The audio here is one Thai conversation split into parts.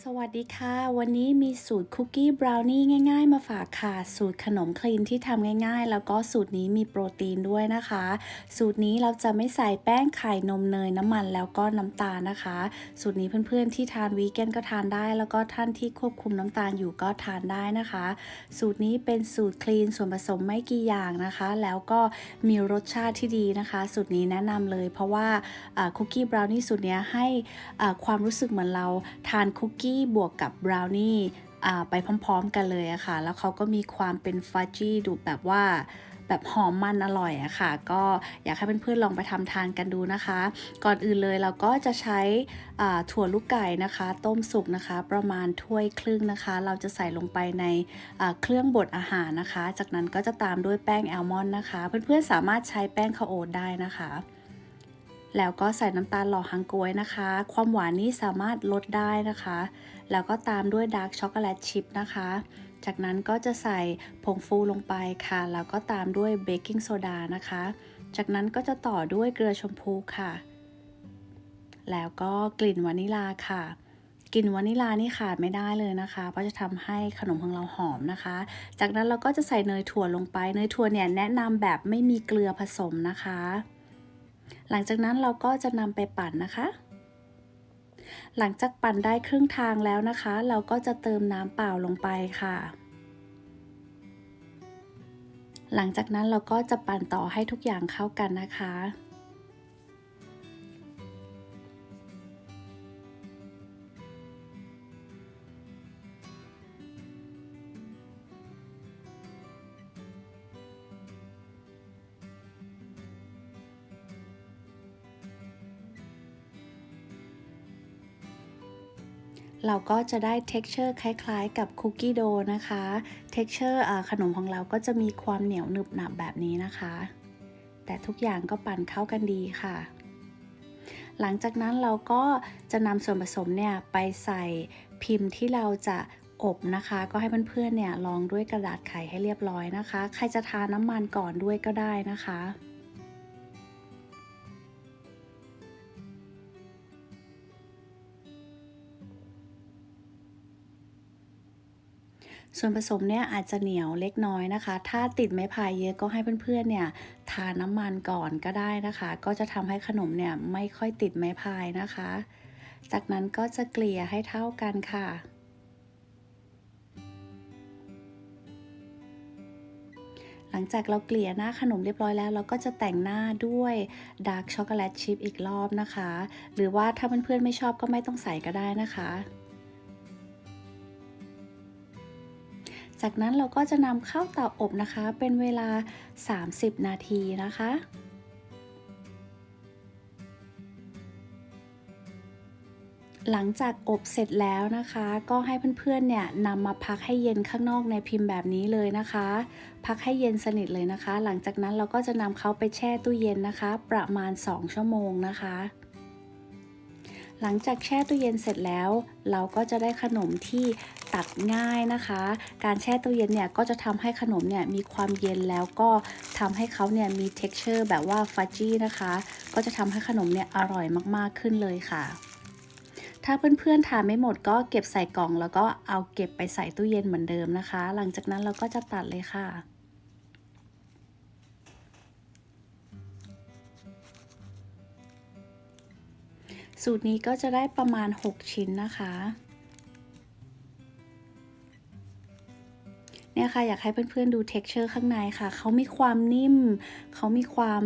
สวัสดีค่ะ วันนี้มีสูตรคุกกี้บราวนี่ง่ายๆ มาฝากค่ะ สูตรขนมคลีนที่ทำง่ายๆ แล้วก็สูตรนี้มีโปรตีนด้วยนะคะ สูตรนี้เราจะไม่ใส่แป้งไข่นมเนยน้ำมันแล้วก็น้ำตาลนะคะ สูตรนี้เพื่อนๆที่ทานวีแกนก็ทานได้ แล้วก็ท่านที่ควบคุมน้ำตาลอยู่ก็ทานได้นะคะ สูตรนี้เป็นสูตรคลีนส่วนผสมไม่กี่อย่างนะคะ แล้วก็มีรสชาติที่ดีนะคะ สูตรนี้แนะนำเลย เพราะว่าคุกกี้บราวนี่สูตรนี้ให้ความรู้สึกเหมือนเราทานคุกกี้บวกกับบราวนี่อ่าไปพร้อมๆกันเลยอะค่ะ แล้วเขาก็มีความเป็นฟัจจี้ดูแบบว่าแบบหอมมันอร่อยอะค่ะ ก็อยากให้เพื่อนๆลองไปทำทานกันดูนะคะ ก่อนอื่นเลยเราก็จะใช้อ่าถั่วลูกไก่นะคะ ต้มสุกนะคะ ประมาณถ้วยครึ่งนะคะ เราจะใส่ลงไปในอ่าเครื่องบดอาหารนะคะ จากนั้นก็จะตามด้วยแป้งแอลมอนด์นะคะ เพื่อนๆสามารถใช้แป้งข้าวโอ๊ตได้นะคะ แล้วก็ใส่น้ำตาลหล่อฮังกวยนะคะ ความหวานนี้สามารถลดได้นะคะ แล้วก็ตามด้วยดาร์กช็อกโกแลตชิพนะคะ จากนั้นก็จะใส่ผงฟูลงไปค่ะ แล้วก็ตามด้วยเบกกิ้งโซดานะคะ จากนั้นก็จะต่อด้วยเกลือชมพูค่ะ แล้วก็กลิ่นวานิลาค่ะกลิ่นวานิลานี่ขาดไม่ได้เลยนะคะ เพราะจะทำให้ขนมของเราหอมนะคะ จากนั้นเราก็จะใส่เนยถั่วลงไป เนยถั่วเนี่ยแนะนำแบบไม่มีเกลือผสมนะคะ หลังจากนั้นเราก็จะนำไปปั่นนะคะ หลังจากปั่นได้ครึ่งทางแล้วนะคะ เราก็จะเติมน้ำเปล่าลงไปค่ะ หลังจากนั้นเราก็จะปั่นต่อให้ทุกอย่างเข้ากันนะคะ เราก็จะได้ texture คล้ายๆ กับคุกกี้โดนะคะ texture ขนมของเราก็จะมีความเหนียวหนึบหนับแบบนี้นะคะ แต่ทุกอย่างก็ปั่นเข้ากันดีค่ะ หลังจากนั้นเราก็จะนำส่วนผสมเนี่ยไปใส่พิมพ์ที่เราจะอบนะคะ ก็ให้เพื่อนๆเนี่ยลองด้วยกระดาษไขให้เรียบร้อยนะคะ ใครจะทาน้ำมันก่อนด้วยก็ได้นะคะ ส่วนผสมเนี่ยอาจจะเหนียวเล็กน้อยนะคะ ถ้าติดไม้พายเยอะก็ให้เพื่อนๆเนี่ยทาน้ำมันก่อนก็ได้นะคะ ก็จะทำให้ขนมเนี่ยไม่ค่อยติดไม้พายนะคะ จากนั้นก็จะเกลี่ยให้เท่ากันค่ะหลังจากเราเกลี่ยหน้าขนมเรียบร้อยแล้ว เราก็จะแต่งหน้าด้วยดาร์กช็อกโกแลตชิพอีกรอบนะคะ หรือว่าถ้าเพื่อนๆไม่ชอบก็ไม่ต้องใส่ก็ได้นะคะ จากนั้นเราก็จะนำเข้าเตาอบนะคะ เป็นเวลา 30 นาทีนะคะหลังจากอบเสร็จแล้วนะคะ ก็ให้เพื่อนๆเนี่ยนำมาพักให้เย็นข้างนอกในพิมพ์แบบนี้เลยนะคะ พักให้เย็นสนิทเลยนะคะ หลังจากนั้นเราก็จะนำเขาไปแช่ตู้เย็นนะคะ ประมาณ 2 ชั่วโมงนะคะ หลังจากแช่ตู้เย็นเสร็จแล้ว เราก็จะได้ขนมที่ตัดง่ายนะคะ การแช่ตู้เย็นเนี่ยก็จะทำให้ขนมเนี่ยมีความเย็นแล้วก็ทำให้เขาเนี่ยมี texture แบบว่าฟัจจี้นะคะ ก็จะทำให้ขนมเนี่ยอร่อยมากๆขึ้นเลยค่ะถ้าเพื่อนๆทานไม่หมดก็เก็บใส่กล่อง แล้วก็เอาเก็บไปใส่ตู้เย็นเหมือนเดิมนะคะ หลังจากนั้นเราก็จะตัดเลยค่ะ สูตรนี้ก็จะได้ประมาณ 6 ชิ้นนะคะ เนี่ยค่ะอยากให้เพื่อนๆดู texture ข้างในค่ะ เขามีความนิ่ม เขามีความ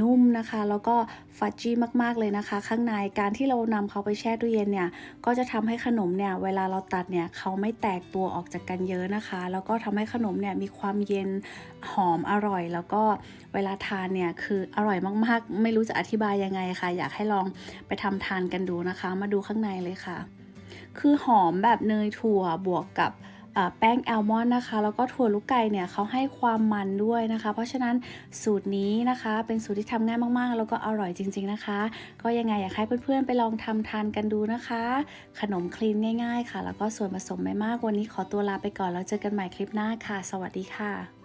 นุ่มนะคะ แล้วก็ฟัจจี้มากๆเลยนะคะ ข้างในการที่เรานำเขาไปแช่ตู้เย็นเนี่ย ก็จะทำให้ขนมเนี่ย เวลาเราตัดเนี่ยเขาไม่แตกตัวออกจากกันเยอะนะคะ แล้วก็ทำให้ขนมเนี่ยมีความเย็นหอมอร่อย แล้วก็เวลาทานเนี่ยคืออร่อยมากๆ ไม่รู้จะอธิบายยังไงค่ะ อยากให้ลองไปทำทานกันดูนะคะ มาดูข้างในเลยค่ะ คือหอมแบบเนยถั่วบวกกับ แป้งแอลมอนด์นะคะ แล้วก็ถั่วลูกไก่เนี่ยเขาให้ความมันด้วยนะคะ เพราะฉะนั้นสูตรนี้นะคะเป็นสูตรที่ทำง่ายมากๆ แล้วก็อร่อยจริง ๆนะคะ ก็ยังไงอยากให้เพื่อนๆไปลองทำทานกันดูนะคะ ขนมคลีนง่าย ๆ ค่ะ แล้วก็ส่วนผสมไม่มากวันนี้ขอตัวลาไปก่อนแล้วเจอกันใหม่คลิปหน้าค่ะ สวัสดีค่ะ